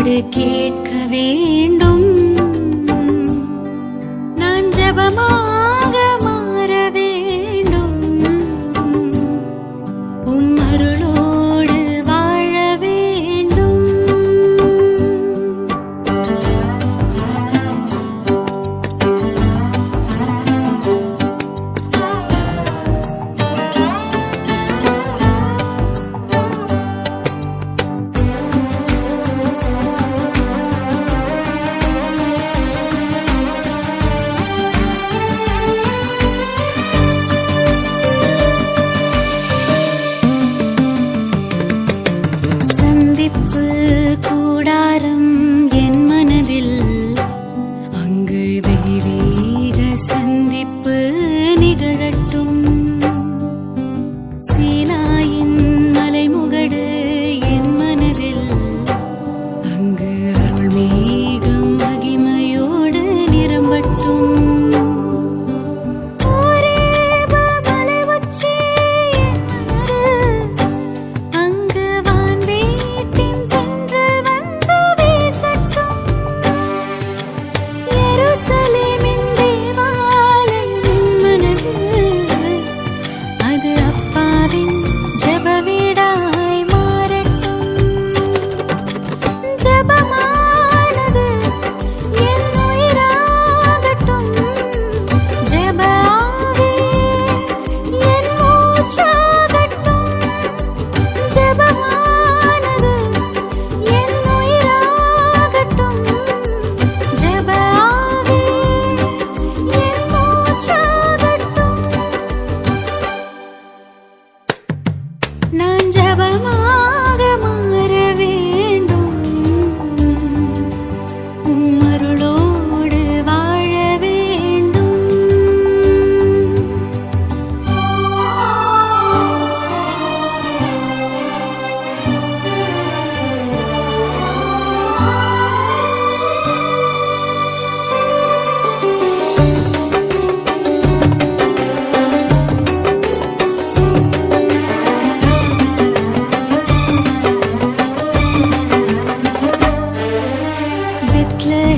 காதோடு கேட்க வேண்டும். நான் ஜபமா சந்திப்பு கூடாரம் என் மனதில். அங்கு தெய்வீக சந்திப்பு நிகழட்டும். சீனாயின் மலைமுகடு என் மனதில். அங்கு அருள்மே सर நான் ஜபமா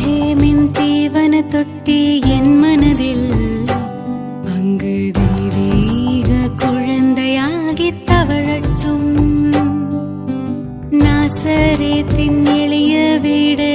റാഹേമിൻ തീവന തൊട്ടി എൻ മനതിൽ അങ്ങ് ദൈവീക കുഴന്തയാകി തവഴട്ടും നാസരേത്തിൻ എളിയ വീട്